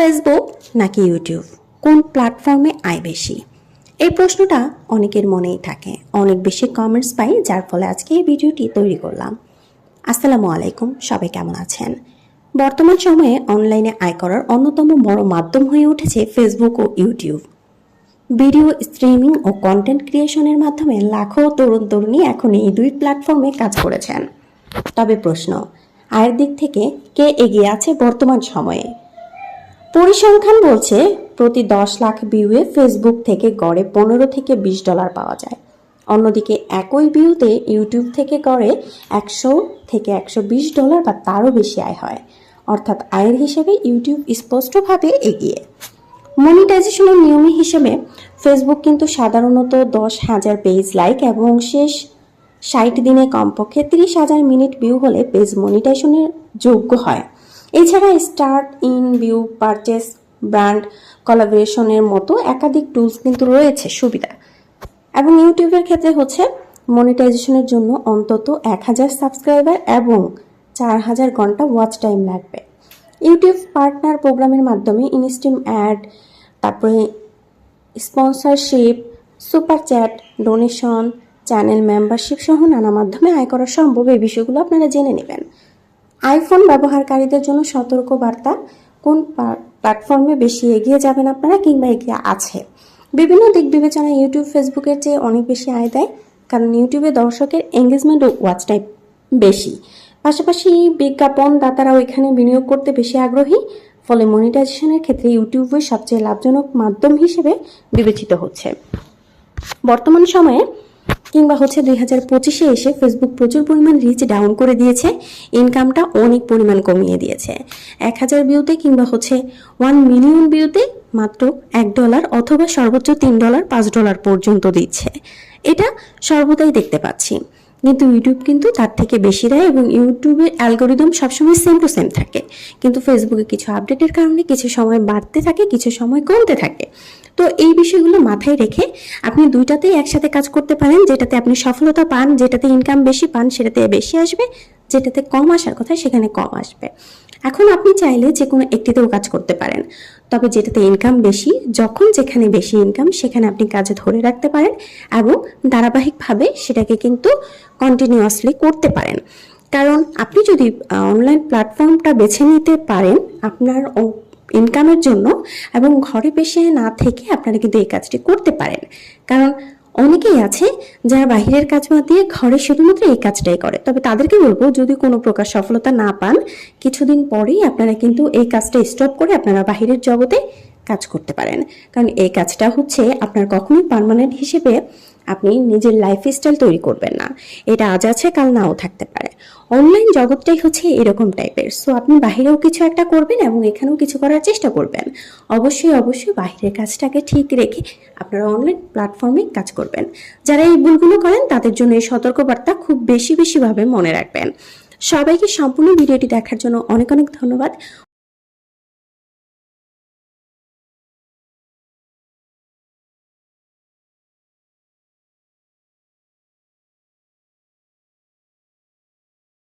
Facebook নাকি YouTube কোন প্ল্যাটফর্মে আয় বেশি? এই প্রশ্নটা অনেকের মনেই থাকে। অনেক বেশি কমেন্টস পাই, যার ফলে আজকে এই ভিডিওটি তৈরি করলাম। আসসালামু আলাইকুম, সবাই কেমন আছেন? বর্তমান সময়ে অনলাইনে আয় করার অন্যতম বড় মাধ্যম হয়ে উঠেছে ফেসবুক ও ইউটিউব ভিডিও স্ট্রিমিং ও কন্টেন্ট ক্রিয়েশনের মাধ্যমে লাখো তরুণ তরুণী এখন এই দুই প্ল্যাটফর্মে কাজ করেছেন। তবে প্রশ্ন, আয়ের দিক থেকে কে এগিয়ে আছে বর্তমান সময়ে? পরিসংখ্যান বলছে, প্রতি দশ লাখ ভিউয়ে ফেসবুক থেকে গড়ে পনেরো থেকে বিশ ডলার পাওয়া যায়। অন্যদিকে একই ভিউতে ইউটিউব থেকে গড়ে একশো থেকে একশো বিশ ডলার বা তারও বেশি আয় হয়। অর্থাৎ আয়ের হিসেবে ইউটিউব স্পষ্টভাবে এগিয়ে। মনিটাইজেশনের নিয়ম হিসেবে ফেসবুক কিন্তু সাধারণত দশ হাজার পেজ লাইক এবং শেষ ষাট দিনে কমপক্ষে তিরিশ হাজার মিনিট ভিউ হলে পেজ মনিটাইজেশনের যোগ্য হয়। এছাড়া start in view purchase brand কলাবোরেশনের মতো একাধিক টুলস কিন্তু রয়েছে সুবিধা। এবং ইউটিউবের ক্ষেত্রে হচ্ছে মনিটাইজেশনের জন্য অন্তত এক হাজার সাবস্ক্রাইবার এবং চার হাজার ঘণ্টা ওয়াচ টাইম লাগবে। ইউটিউব পার্টনার প্রোগ্রামের মাধ্যমে ইনস্টিম অ্যাড, তারপরে sponsorship, super chat, donation, channel membership সহ নানা মাধ্যমে আয় করা সম্ভব। এই বিষয়গুলো আপনারা জেনে নেবেন। আইফোন ব্যবহারকারীদের জন্য সতর্ক বার্তা কোন প্ল্যাটফর্মে বেশি এগিয়ে যাবেন আপনারা কিংবা এগিয়ে আছে? বিভিন্ন দিক বিবেচনায় ইউটিউব, ফেসবুকের চেয়ে অনেক বেশি আয় দেয়, কারণ ইউটিউবে দর্শকের এঙ্গেজমেন্ট ও ওয়াচ টাইম বেশি। পাশাপাশি বিজ্ঞাপন দাতারাও এখানে বিনিয়োগ করতে বেশি আগ্রহী, ফলে মনিটাইজেশনের ক্ষেত্রে ইউটিউবই সবচেয়ে লাভজনক মাধ্যম হিসেবে বিবেচিত হচ্ছে। বর্তমান সময়ে কিংবা হচ্ছে দুই হাজার পঁচিশে এসে ফেসবুক প্রচুর পরিমাণ রিচ ডাউন করে দিয়েছে। ইনকামটা অনেক পরিমাণ কমিয়ে দিয়েছে। এক হাজার ভিউতে কিংবা হচ্ছে ওয়ান মিলিয়ন ভিউতে মাত্র এক ডলার অথবা সর্বোচ্চ তিন ডলার পাঁচ ডলার পর্যন্ত দিচ্ছে। এটা সর্বদাই দেখতে পাচ্ছি। কিন্তু ইউটিউব কিন্তু তার থেকে বেশি দেয় এবং ইউটিউবের অ্যালগোরিদম সবসময় সেম টু সেম থাকে। কিন্তু ফেসবুকে কিছু আপডেটের কারণে কিছু সময় বাড়তে থাকে, কিছু সময় কমতে থাকে। তো এই বিষয়গুলো মাথায় রেখে আপনি দুইটাতেই একসাথে কাজ করতে পারেন, যেটাতে আপনি সফলতা পান, যেটাতে ইনকাম বেশি পান, সেটাতে বেশি আসবে। যেটাতে কম আসার কথা সেখানে কম আসবে। এখন আপনি চাইলে যে কোনো একটিতেও কাজ করতে পারেন। তবে যেটাতে ইনকাম বেশি, যখন যেখানে বেশি ইনকাম সেখানে আপনি কাজে ধরে রাখতে পারেন এবং ধারাবাহিকভাবে সেটাকে কিন্তু কন্টিনিউয়াসলি করতে পারেন। কারণ আপনি যদি অনলাইন প্ল্যাটফর্মটা বেছে নিতে পারেন আপনার ইনকামের জন্য এবং ঘরে বসে না থেকে আপনারা কিন্তু এই কাজটি করতে পারেন। কারণ অনেকেই আছে যারা বাহিরের কাজ বাদ দিয়ে ঘরে শুধুমাত্র এই কাজটাই করে। তবে তাদেরকে বলব, যদি কোনো প্রকার সফলতা না পান, কিছুদিন পরেই আপনারা কিন্তু এই কাজটা স্টপ করে আপনারা বাহিরের জগতে কাজ করতে পারেন। কারণ এই কাজটা হচ্ছে আপনার কখনোই পারমানেন্ট হিসেবে আপনি নিজের লাইফস্টাইল তৈরি করবেন না। এটা আজ আছে, কাল নাও থাকতে পারে। অনলাইন জগৎটাই হচ্ছে এরকম টাইপের সো আপনি বাহিরেও কিছু একটা করবেন এবং এখানেও কিছু করার চেষ্টা করবেন। অবশ্যই অবশ্যই বাহিরের কাজটাকে ঠিক রেখে আপনারা অনলাইন প্ল্যাটফর্মে কাজ করবেন। যারা এই ভুলগুলো করেন, তাদের জন্য এই সতর্কবার্তা খুব বেশি বেশিভাবে মনে রাখবেন। সবাইকে সম্পূর্ণ ভিডিওটি দেখার জন্য অনেক অনেক ধন্যবাদ।